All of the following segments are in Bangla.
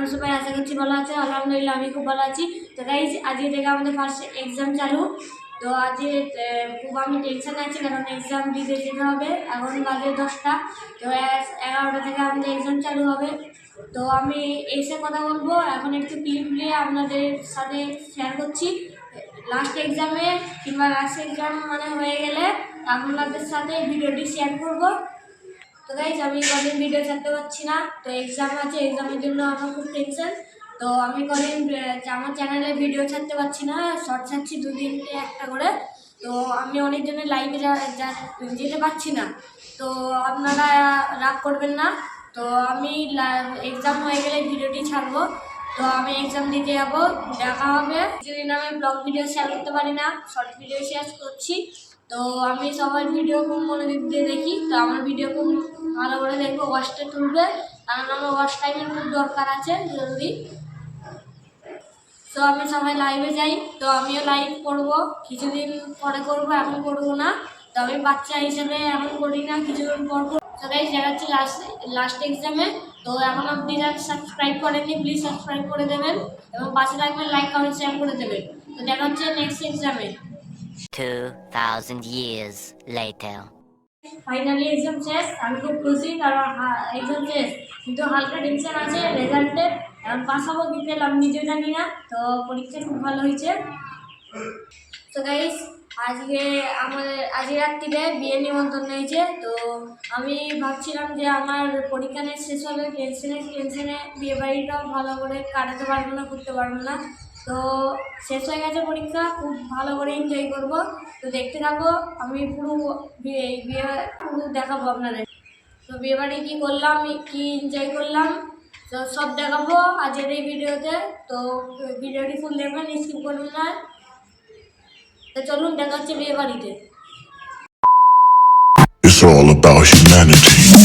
আপনারা সবাই আশা করছি ভালো আছে, আলহামদুলিল্লাহ আমি খুব ভালো আছি। তো গাইজ আজকে থেকে আমাদের ফার্স্ট এক্সাম চালু। তো আজকে খুব আমি টেনশনে আছি, কারণ এক্সাম দিতে যেতে হবে, এখন বাজে দশটা। তো এগারোটা থেকে আমাদের এক্সাম চালু হবে। তো আমি এসে কথা বলব। এখন একটু ক্লিপ নিয়ে আপনাদের সাথে শেয়ার করছি। লাস্ট এক্সামে কিংবা লাস্ট এক্সাম মানে হয়ে গেলে আপনাদের সাথে ভিডিওটি শেয়ার করব। তো গাইজ আমি কদিন ভিডিও ছাড়তে পারছি না, তো এক্সাম আছে এক্সামের জন্য আমার খুব টেনশন তো আমি কদিন আমার চ্যানেলে ভিডিও ছাড়তে পারছি না শর্ট ছাড়ছি দুদিন একটা করে। তো আমি অনেক জনের লাইভে যেতে পারছি না। তো আপনারা রাগ করবেন না। তো আমি এক্সাম হয়ে গেলে ভিডিওটি ছাড়বো। তো আমি এক্সাম দিতে যাব। দেখা হবে। কিছুদিন আমি ব্লগ ভিডিও শেয়ার করতে পারি না শর্ট ভিডিও শেয়ার করছি। তো আমি সবার ভিডিও খুব মনোযোগ দিয়ে দেখি। তো আমার ভিডিও খুব ভালো করে দেখব ওয়াশটা তুলবে। কারণ আমার ওয়াশ টাইমের খুব দরকার আছে, জরুরি। তো আমি সবাই লাইভে যাই। তো আমিও লাইভ করব। কিছুদিন পরে করব, এখন করব না। তো আমি বাচ্চা হিসেবে এখন করি না, কিছুদিন পর করব। তো গাইজ দেখা যাচ্ছে লাস্ট লাস্ট এক্সামে তো এখন আপনি যারা সাবস্ক্রাইব করেননি প্লিজ সাবস্ক্রাইব করে দেবেন। এবং পাশে থাকবেন লাইক কমেন্ট শেয়ার করে দেবেন। তো দেখা হচ্ছে নেক্সট এক্সামে 2,000 years later. ফাইনালি এক্সাম শেষ আমি খুব খুশি কারণ এক্সাম শেষ। কিন্তু হালকা টেনশন আছে রেজাল্টের এখন পাস হব কি ফেল আমি নিজেও জানি না তো পরীক্ষা খুব ভালো হয়েছে। তো গাইস আজকে আমাদের আজকে রাত্রিরে বিয়ে নিমন্ত্রণ হয়েছে তো আমি ভাবছিলাম যে আমার পরীক্ষা নিয়ে শেষ হবে টেনশনে টেনশনে বিয়ে বাড়িটাও ভালো করে কাটাতে পারব না করতে পারব না। তো শেষ হয়ে গেছে পরীক্ষা, খুব ভালো করে এনজয় করব। তো দেখতে থাকো, আমি পুরো বিয়ে বিয়ে পুরো দেখাবো আপনাদের। তো বিয়েবাড়ি কী করলাম, কী এনজয় করলাম, তো সব দেখাবো আজকের এই ভিডিওতে। তো ভিডিওটি ফুল দেখবেন স্কিপ করবেন না। তো চলুন, দেখা হচ্ছে বিয়ে বাড়িতে। It's all about humanity.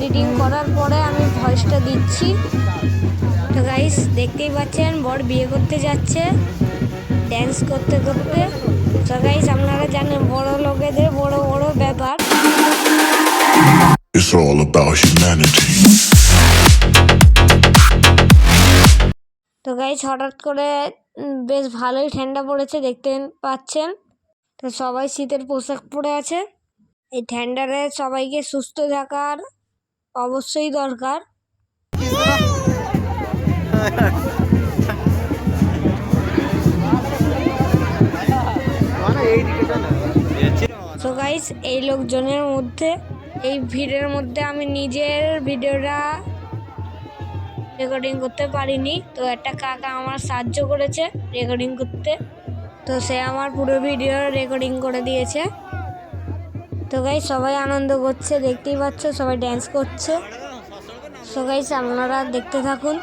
Editing করার পরে আমি ভয়েসটা দিচ্ছি। তো গাইস দেখতেই পাচ্ছেন বর বিয়ে করতে যাচ্ছে ড্যান্স করতে করতে। তো গাইস আপনারা জানেন বড় লোকেদের বড় বড় ব্যাপার। It's all about humanity. তো গাইস হঠাৎ করে বেশ ভালোই ঠান্ডা পড়েছে দেখতে পাচ্ছেন। তো সবাই শীতের পোশাক পরে আছে। এই ঠান্ডারে সবাইকে সুস্থ থাকার অবশ্যই দরকার। তো গাইস এই লোকজনের মধ্যে, এই ভিড়ের মধ্যে আমি নিজের ভিডিওটা রেকর্ডিং করতে পারিনি। তো একটা কাকা আমার সাহায্য করেছে রেকর্ডিং করতে। তো সে আমার পুরো ভিডিও রেকর্ডিং করে দিয়েছে। তো গাই সবাই আনন্দ করছে, দেখতেই পাচ্ছ, সবাই ড্যান্স করছে। তো গাইস আপনারা দেখতে থাকুন।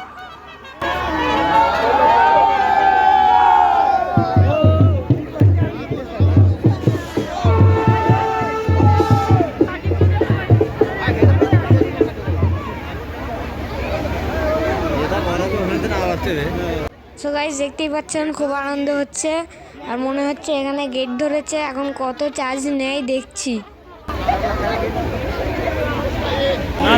সো গাইস দেখতেই পাচ্ছেন, খুব আনন্দ হচ্ছে। আর মনে হচ্ছে এখানে গেট ধরেছে, এখন কত চার্জ নেয় দেখছি।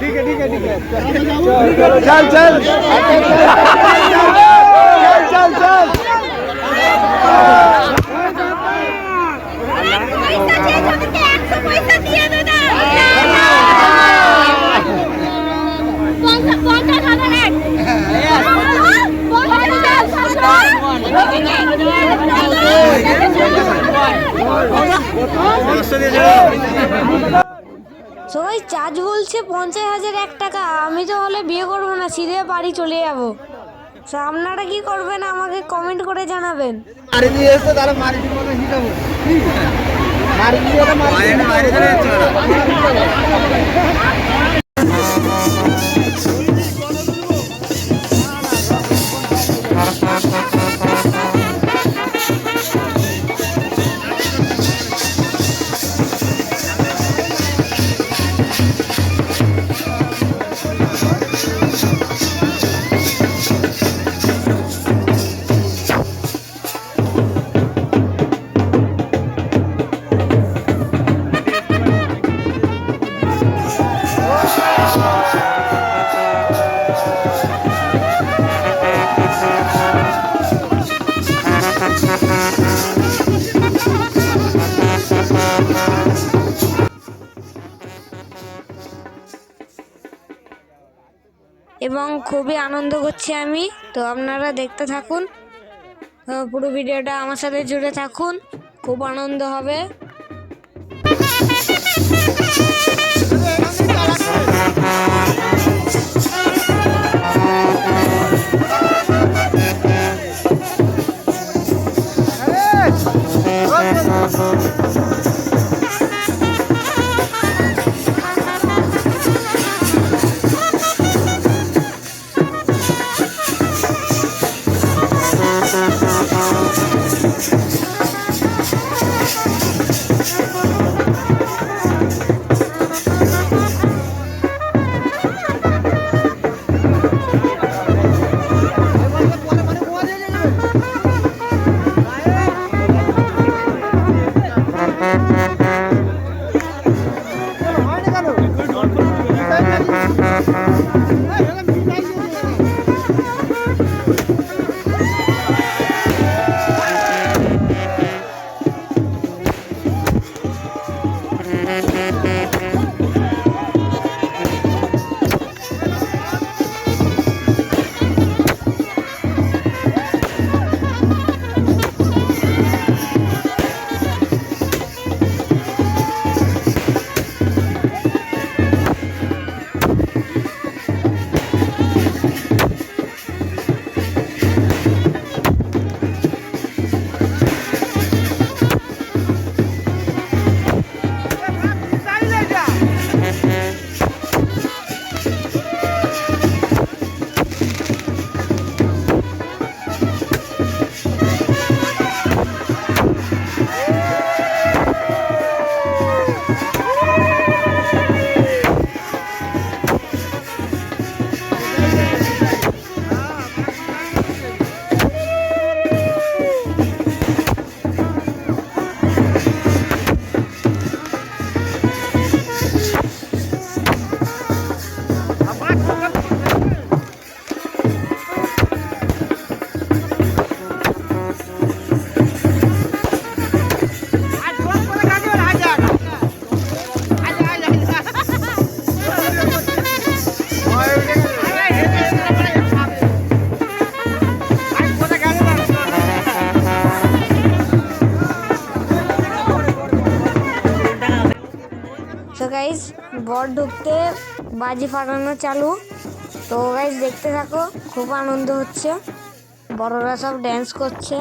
ठीक है ठीक है ठीक है चल चल चल चल चल বলছে, পঞ্চাশ হাজার এক টাকা, আমি তো হলে বিয়ে করব না, সিধে বাড়ি চলে যাব। আপনারা কি করবেন, আমাকে কমেন্ট করে জানাবেন। মারি দিয়ে মারি দিয়ে মারি দিয়ে এবং খুবই আনন্দ করছি আমি। তো আপনারা দেখতে থাকুন। পুরো ভিডিওটা আমার সাথে জুড়ে থাকুন। খুব আনন্দ হবে। গাইজ বর ঢুকতে বাজি ফাটানো চালু। তো গাইজ দেখতে থাকো, খুব আনন্দ হচ্ছে। বড়রা সব ড্যান্স করছে।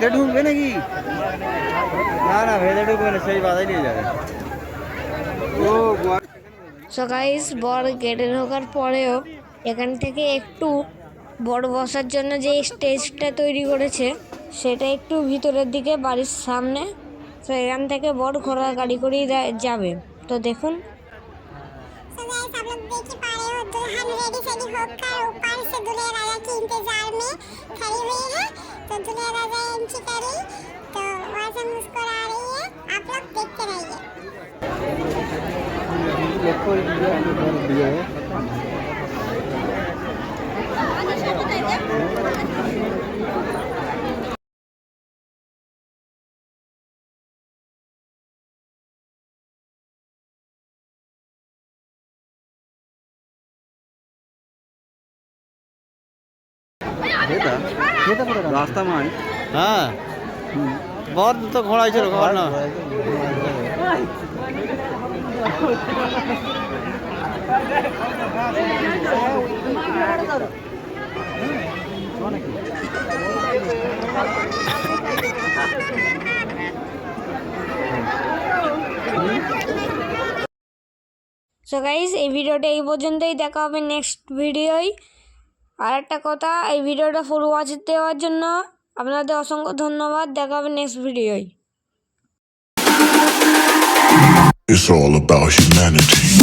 ভেদে ঢুকবে নাকি? না না ভেদে ঢুকবে না সেই বাধাই নিয়ে যাবে। বর গেটে ঢোকার পরেও এখান থেকে একটু বড় বসার জন্য যে স্টেজটা তৈরি করেছে সেটা একটু ভিতরের দিকে বাড়ির সামনে। তো এখান থেকে বড় ঘোড়া গাড়ি করেই যাবে। তো দেখুন। तो दुनिया राजा एंट्री करी तो वहाँ से मुस्कुरा रही है आप लोग देखते रहिए Hold on. রাস্তা মাই হ্যাঁ। বর তো ঘোড়াই ছিল ঘর না। সো গাইস এই ভিডিওটা এই পর্যন্তই। দেখা হবে নেক্সট ভিডিওই আর একটা কথা, এই ভিডিওটা ফুল ওয়াচ দেওয়ার জন্য আপনাদের অসংখ্য ধন্যবাদ দেখা হবে নেক্সট ভিডিওয় It's all about humanity.